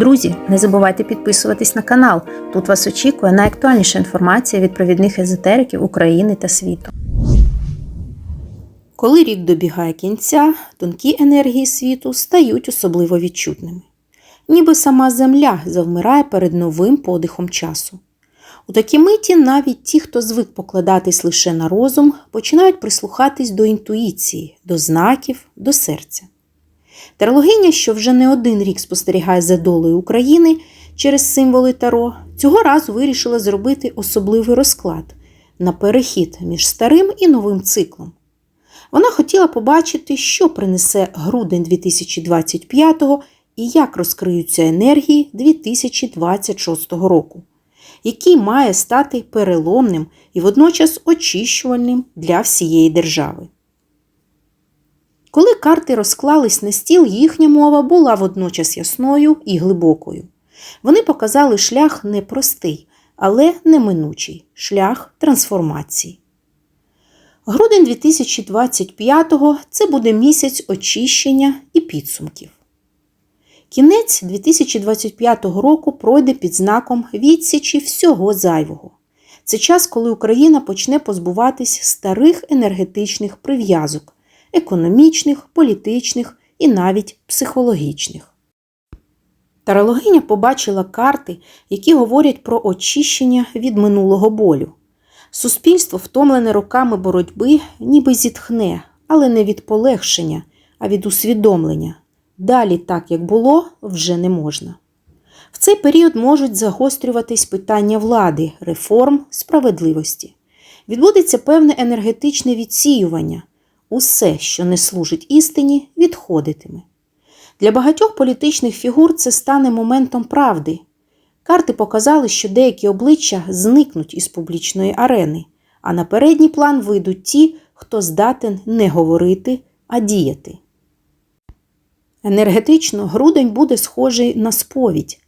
Друзі, не забувайте підписуватись на канал. Тут вас очікує найактуальніша інформація від провідних езотериків України та світу. Коли рік добігає кінця, тонкі енергії світу стають особливо відчутними. Ніби сама Земля завмирає перед новим подихом часу. У такій миті навіть ті, хто звик покладатись лише на розум, починають прислухатись до інтуїції, до знаків, до серця. Тарологиня, що вже не один рік спостерігає за долею України через символи Таро, цього разу вирішила зробити особливий розклад на перехід між старим і новим циклом. Вона хотіла побачити, що принесе грудень 2025-го і як розкриються енергії 2026 року, який має стати переломним і водночас очищувальним для всієї держави. Коли карти розклались на стіл, їхня мова була водночас ясною і глибокою. Вони показали шлях непростий, але неминучий шлях трансформації. Грудень 2025-го це буде місяць очищення і підсумків. Кінець 2025 року пройде під знаком відсічі всього зайвого. Це час, коли Україна почне позбуватись старих енергетичних прив'язок економічних, політичних і навіть психологічних. Тарологиня побачила карти, які говорять про очищення від минулого болю. Суспільство, втомлене роками боротьби, ніби зітхне, але не від полегшення, а від усвідомлення. Далі, так як було, вже не можна. В цей період можуть загострюватись питання влади, реформ, справедливості. Відбудеться певне енергетичне відсіювання, усе, що не служить істині, відходитиме. Для багатьох політичних фігур це стане моментом правди. Карти показали, що деякі обличчя зникнуть із публічної арени, а на передній план вийдуть ті, хто здатен не говорити, а діяти. Енергетично грудень буде схожий на сповідь.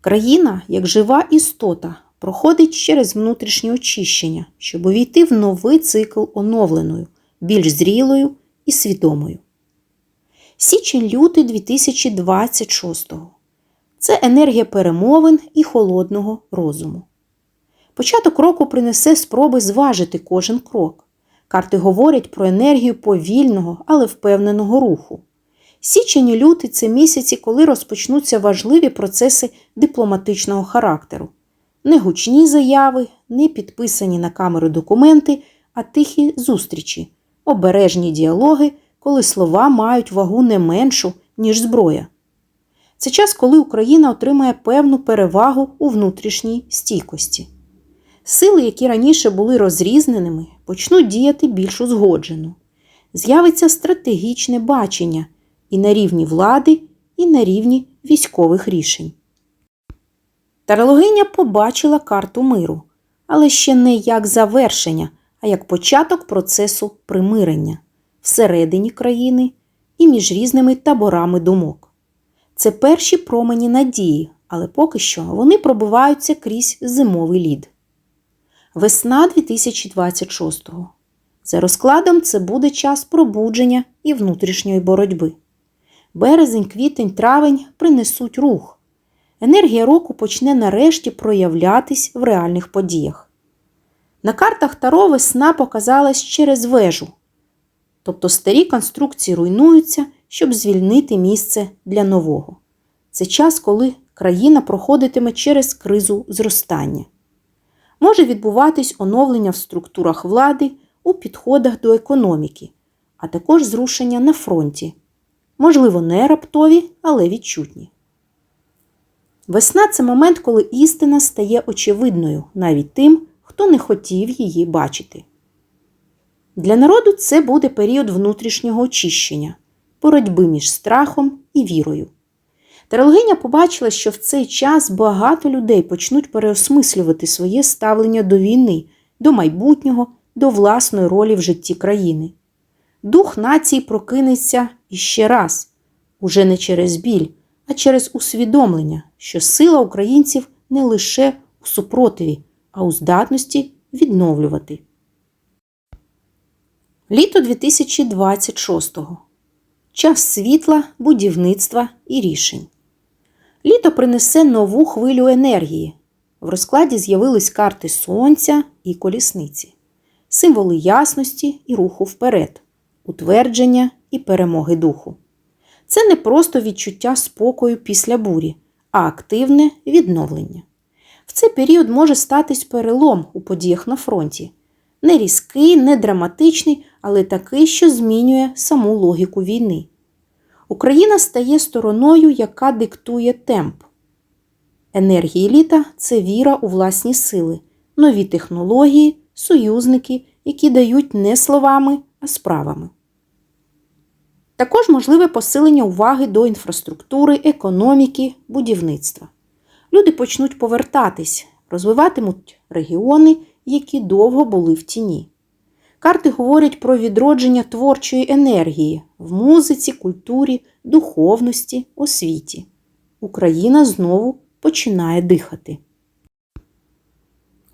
Країна, як жива істота, проходить через внутрішнє очищення, щоб увійти в новий цикл оновленою більш зрілою і свідомою. Січень-лютий 2026 це енергія перемовин і холодного розуму. Початок року принесе спроби зважити кожен крок. Карти говорять про енергію повільного, але впевненого руху. Січень і лютий це місяці, коли розпочнуться важливі процеси дипломатичного характеру. Не гучні заяви, не підписані на камеру документи, а тихі зустрічі, обережні діалоги, коли слова мають вагу не меншу, ніж зброя. Це час, коли Україна отримає певну перевагу у внутрішній стійкості. Сили, які раніше були розрізненими, почнуть діяти більш узгоджено. З'явиться стратегічне бачення і на рівні влади, і на рівні військових рішень. Тарологиня побачила карту миру, але ще не як завершення, а як початок процесу примирення всередині країни і між різними таборами думок. Це перші промені надії, але поки що вони пробиваються крізь зимовий лід. Весна 2026-го. За розкладом це буде час пробудження і внутрішньої боротьби. Березень, квітень, травень принесуть рух. Енергія року почне нарешті проявлятись в реальних подіях. На картах Таро весна показалась через вежу, тобто старі конструкції руйнуються, щоб звільнити місце для нового. Це час, коли країна проходитиме через кризу зростання. Може відбуватись оновлення в структурах влади у підходах до економіки, а також зрушення на фронті. Можливо, не раптові, але відчутні. Весна це момент, коли істина стає очевидною навіть тим, хто не хотів її бачити. Для народу це буде період внутрішнього очищення, боротьби між страхом і вірою. Тарологиня побачила, що в цей час багато людей почнуть переосмислювати своє ставлення до війни, до майбутнього, до власної ролі в житті країни. Дух нації прокинеться іще раз, уже не через біль, а через усвідомлення, що сила українців не лише у супротиві, а у здатності відновлювати. Літо 2026. Час світла, будівництва і рішень. Літо принесе нову хвилю енергії. В розкладі з'явились карти Сонця і колісниці, символи ясності і руху вперед, утвердження і перемоги духу. Це не просто відчуття спокою після бурі, а активне відновлення. В цей період може статись перелом у подіях на фронті. Не різкий, не драматичний, але такий, що змінює саму логіку війни. Україна стає стороною, яка диктує темп. Енергії літа це віра у власні сили, нові технології, союзники, які дають не словами, а справами. Також можливе посилення уваги до інфраструктури, економіки, будівництва. Люди почнуть повертатись, розвиватимуть регіони, які довго були в тіні. Карти говорять про відродження творчої енергії в музиці, культурі, духовності, освіті. Україна знову починає дихати.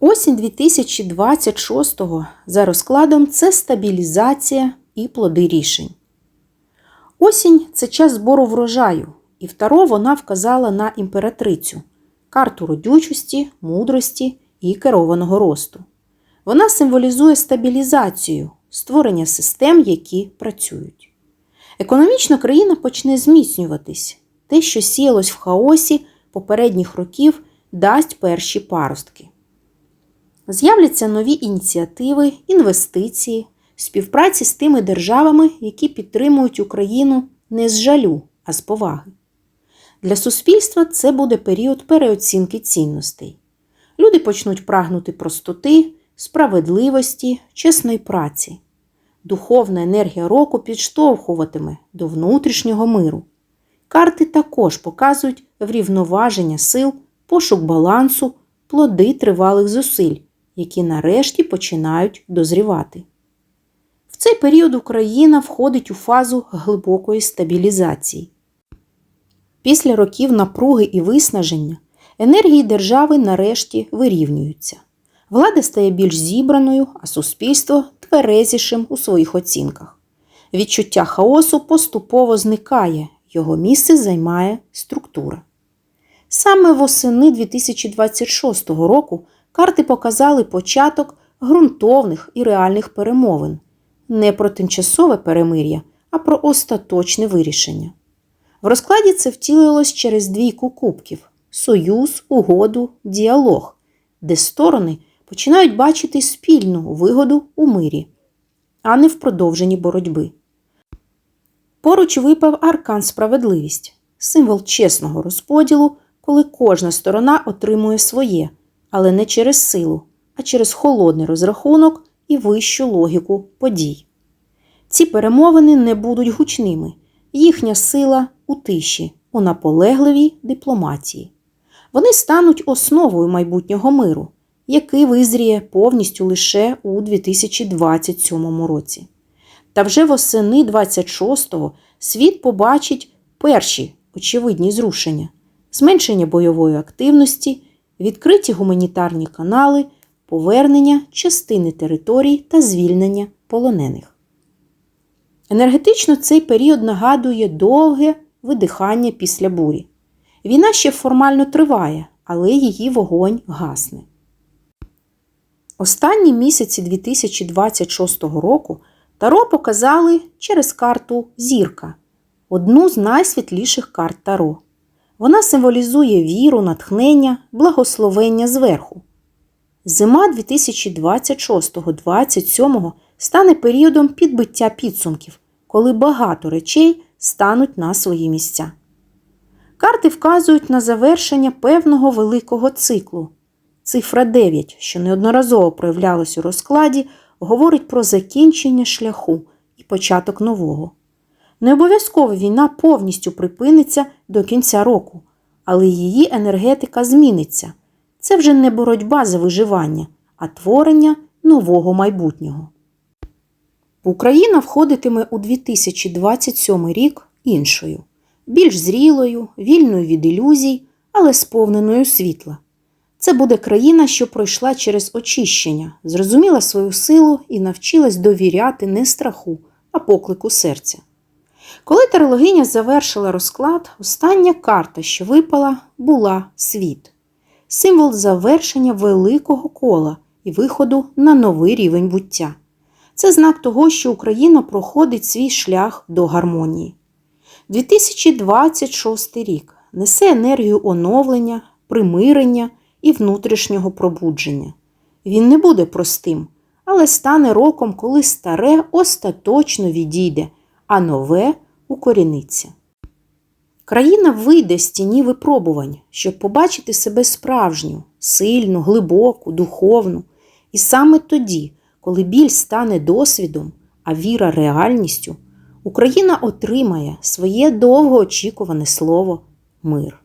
Осінь 2026-го за розкладом це стабілізація і плоди рішень. Осінь це час збору врожаю, і второ вона вказала на імператрицю, карту родючості, мудрості і керованого росту. Вона символізує стабілізацію, створення систем, які працюють. Економічно країна почне зміцнюватись. Те, що сіялось в хаосі попередніх років, дасть перші паростки. З'являться нові ініціативи, інвестиції, співпраці з тими державами, які підтримують Україну не з жалю, а з поваги. Для суспільства це буде період переоцінки цінностей. Люди почнуть прагнути простоти, справедливості, чесної праці. Духовна енергія року підштовхуватиме до внутрішнього миру. Карти також показують врівноваження сил, пошук балансу, плоди тривалих зусиль, які нарешті починають дозрівати. В цей період Україна входить у фазу глибокої стабілізації. Після років напруги і виснаження енергії держави нарешті вирівнюються. Влада стає більш зібраною, а суспільство тверезішим у своїх оцінках. Відчуття хаосу поступово зникає, його місце займає структура. Саме восени 2026 року карти показали початок ґрунтовних і реальних перемовин, не про тимчасове перемир'я, а про остаточне вирішення. В розкладі це втілилось через двійку кубків союз, угоду, діалог, де сторони починають бачити спільну вигоду у мирі, а не в продовженні боротьби. Поруч випав аркан справедливість, символ чесного розподілу, коли кожна сторона отримує своє, але не через силу, а через холодний розрахунок і вищу логіку подій. Ці перемовини не будуть гучними, їхня сила у тиші, у наполегливій дипломатії. Вони стануть основою майбутнього миру, який визріє повністю лише у 2027 році. Та вже восени 26-го світ побачить перші очевидні зрушення, зменшення бойової активності, відкриті гуманітарні канали, повернення частини територій та звільнення полонених. Енергетично цей період нагадує довге видихання після бурі. Війна ще формально триває, але її вогонь гасне. Останні місяці 2026 року Таро показали через карту Зірка, одну з найсвітліших карт Таро. Вона символізує віру, натхнення, благословення зверху. Зима 2026-27 стане періодом підбиття підсумків, коли багато речей стануть на свої місця. Карти вказують на завершення певного великого циклу. Цифра 9, що неодноразово проявлялась у розкладі, говорить про закінчення шляху і початок нового. Не обов'язково війна повністю припиниться до кінця року, але її енергетика зміниться. Це вже не боротьба за виживання, а творення нового майбутнього. Україна входитиме у 2027 рік іншою, більш зрілою, вільною від ілюзій, але сповненою світла. Це буде країна, що пройшла через очищення, зрозуміла свою силу і навчилась довіряти не страху, а поклику серця. Коли тарологиня завершила розклад, остання карта, що випала, була світ. Символ завершення великого кола і виходу на новий рівень буття. Це знак того, що Україна проходить свій шлях до гармонії. 2026 рік несе енергію оновлення, примирення і внутрішнього пробудження. Він не буде простим, але стане роком, коли старе остаточно відійде, а нове укоріниться. Країна вийде з тіні випробувань, щоб побачити себе справжню, сильну, глибоку, духовну. І саме тоді, коли біль стане досвідом, а віра реальністю, Україна отримає своє довгоочікуване слово мир.